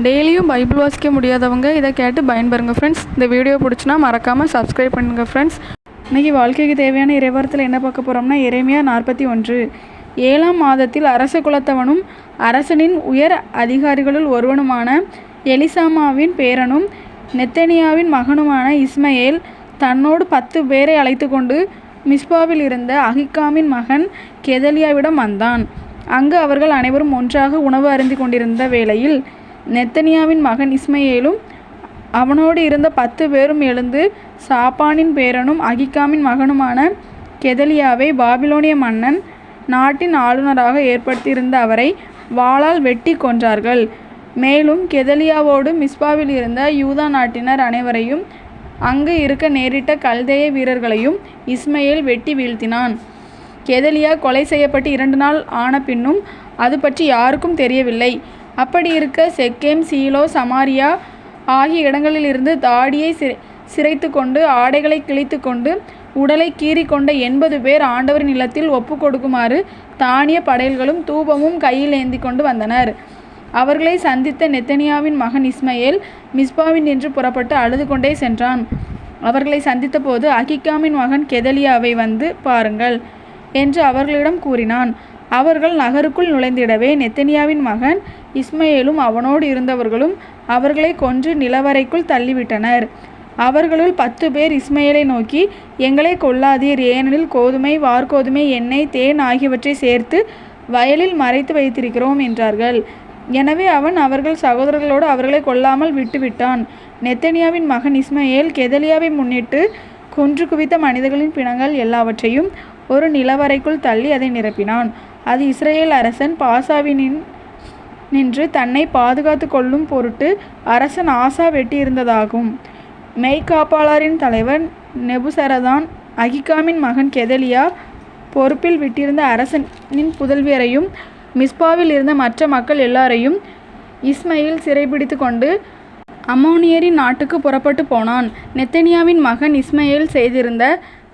டெய்லியும் பைபிள் வாசிக்க முடியாதவங்க இதை கேட்டு பயன்பெறுங்க ஃப்ரெண்ட்ஸ் இந்த வீடியோ பிடிச்சினா மறக்காமல் சப்ஸ்கிரைப் பண்ணுங்கள் ஃப்ரெண்ட்ஸ் இன்றைக்கி வாழ்க்கைக்கு தேவையான இறைவாரத்தில் என்ன பார்க்க போகிறோம்னா இறைமையா நாற்பத்தி ஒன்று. ஏழாம் மாதத்தில் அரச குலத்தவனும் அரசனின் உயர் அதிகாரிகளுள் ஒருவனுமான எலிசாமாவின் பேரனும் நெத்தனியாவின் மகனுமான இஸ்மயேல் தன்னோடு பத்து பேரை அழைத்து கொண்டு மிஸ்பாவில் இருந்த அகிக்காமின் மகன் கெதலியாவிடம் வந்தான். அங்கு அவர்கள் அனைவரும் ஒன்றாக உணவு அருந்தி கொண்டிருந்த வேளையில் நெத்தனியாவின் மகன் இஸ்மையேலும் அவனோடு இருந்த பத்து பேரும் எழுந்து சாப்பானின் பேரனும் அகிகாமின் மகனுமான கெதலியாவை பாபிலோனிய மன்னன் நாட்டின் ஆளுநராக ஏற்படுத்தியிருந்த அவரை வாளால் வெட்டி கொன்றார்கள். மேலும் கெதலியாவோடு மிஸ்பாவில் இருந்த யூதா நாட்டினர் அனைவரையும் அங்கு இருக்க நேரிட்ட கல்தேய வீரர்களையும் இஸ்மையேல் வெட்டி வீழ்த்தினான். கெதலியா கொலை செய்யப்பட்டு இரண்டு நாள் ஆன பின்னும் அது பற்றி யாருக்கும் தெரியவில்லை. அப்படி இருக்க செக்கேம் சீலோ சமாரியா ஆகிய இடங்களிலிருந்து தாடியை சிறை சிரைத்து கொண்டு ஆடைகளை கிழித்து கொண்டு உடலை கீறி கொண்ட எண்பது பேர் ஆண்டவரின் இல்லத்தில் ஒப்பு கொடுக்குமாறு தானிய படையல்களும் தூபமும் கையில் ஏந்தி கொண்டு வந்தனர். அவர்களை சந்தித்த நெத்தனியாவின் மகன் இஸ்மையேல் மிஸ்பாவின் நின்று புறப்பட்டு அழுது கொண்டே சென்றான். அவர்களை சந்தித்த போது அகிகாமின் மகன் கெதலியாவை வந்து பாருங்கள் என்று அவர்களிடம் கூறினான். அவர்கள் நகருக்குள் நுழைந்திடவே நெத்தனியாவின் மகன் இஸ்மையேலும் அவனோடு இருந்தவர்களும் அவர்களை கொன்று நிலவரைக்குள் தள்ளிவிட்டனர். அவர்களுள் பத்து பேர் இஸ்மயேலை நோக்கி எங்களை கொல்லாதீர் ஏனெனில் கோதுமை வார்கோதுமை எண்ணெய் தேன் ஆகியவற்றை சேர்த்து வயலில் மறைத்து வைத்திருக்கிறோம் என்றார்கள். எனவே அவன் அவர்கள் சகோதரர்களோடு அவர்களை கொல்லாமல் விட்டுவிட்டான். நெத்தனியாவின் மகன் இஸ்மையேல் கெதலியாவை முன்னிட்டு குன்று குவித்த மனிதர்களின் பிணங்கள் எல்லாவற்றையும் ஒரு நிலவரைக்குள் தள்ளி அதை நிரப்பினான். அது இஸ்ரேல் அரசன் பாசாவினின் நின்று தன்னை பாதுகாத்து கொள்ளும் பொருட்டு அரசன் ஆசா வெட்டியிருந்ததாகும். மெய்காப்பாளரின் தலைவர் நெபுசரதான் அகிகாமின் மகன் கெதலியா பொறுப்பில் விட்டிருந்த அரசனின் புதல்வியரையும் மிஸ்பாவில் இருந்த மற்ற மக்கள் எல்லாரையும் இஸ்மையில் சிறைபிடித்து கொண்டு அம்மோனியரின் நாட்டுக்கு புறப்பட்டு போனான். நெத்தனியாவின் மகன் இஸ்மையில் செய்திருந்த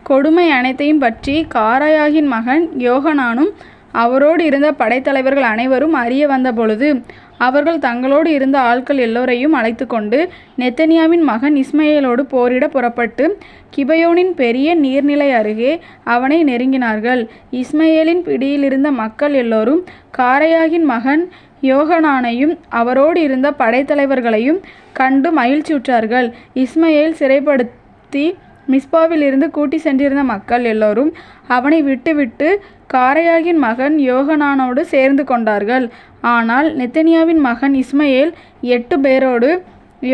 கொடுமை அனைத்தையும் பற்றி காராயாகின் மகன் யோகனானும் அவரோடு இருந்த படைத்தலைவர்கள் அனைவரும் அறிய வந்தபொழுது அவர்கள் தங்களோடு இருந்த ஆட்கள் எல்லோரையும் அழைத்து கொண்டு நெத்தனியாவின் மகன் இஸ்மையலோடு போரிட புறப்பட்டு கிபயோனின் பெரிய நீர்நிலை அருகே அவனை நெருங்கினார்கள். இஸ்மையலின் பிடியிலிருந்த மக்கள் எல்லோரும் காரையாகின் மகன் யோகனானையும் அவரோடு இருந்த படைத்தலைவர்களையும் கண்டு மகிழ்ச்சியுற்றார்கள். இஸ்மயேல் சிறைப்படுத்தி மிஸ்பாவில் இருந்து கூட்டி சென்றிருந்த மக்கள் எல்லோரும் அவனை விட்டுவிட்டு காரையாகின் மகன் யோகனானோடு சேர்ந்து கொண்டார்கள். ஆனால் நெத்தனியாவின் மகன் இஸ்மயேல் எட்டு பேரோடு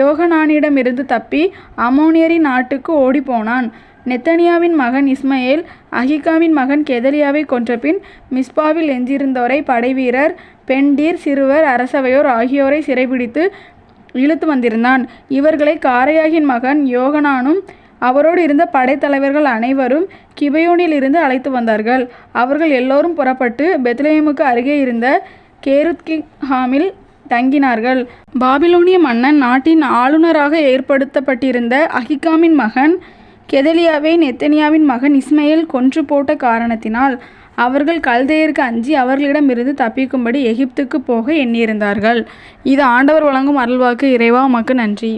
யோகனானிடமிருந்து தப்பி அமோனியரின் நாட்டுக்கு ஓடிப்போனான். நெத்தனியாவின் மகன் இஸ்மயேல் அகிகாவின் மகன் கெதலியாவை கொன்றபின் மிஸ்பாவில் எஞ்சியிருந்தோரை படைவீரர் பெண்டீர் சிறுவர் அரசவையோர் ஆகியோரை சிறைபிடித்து இழுத்து வந்திருந்தான். இவர்களை காரையாகின் மகன் யோகனானும் அவரோடு இருந்த படைத்தலைவர்கள் அனைவரும் கிபயோனில் இருந்து அழைத்து வந்தார்கள். அவர்கள் எல்லோரும் புறப்பட்டு பெத்லேமுக்கு அருகே இருந்த கேருத்கிஹாமில் தங்கினார்கள். பாபிலோனிய மன்னன் நாட்டின் ஆளுநராக ஏற்படுத்தப்பட்டிருந்த அஹிகாமின் மகன் கெதலியாவை நெத்தனியாவின் மகன் இஸ்மையில் கொன்று போட்ட காரணத்தினால் அவர்கள் கல்தையருக்கு அஞ்சி அவர்களிடமிருந்து தப்பிக்கும்படி எகிப்துக்கு போக எண்ணியிருந்தார்கள். இது ஆண்டவர் வழங்கும் அருள்வாக்கு. இறைவா உமக்கு நன்றி.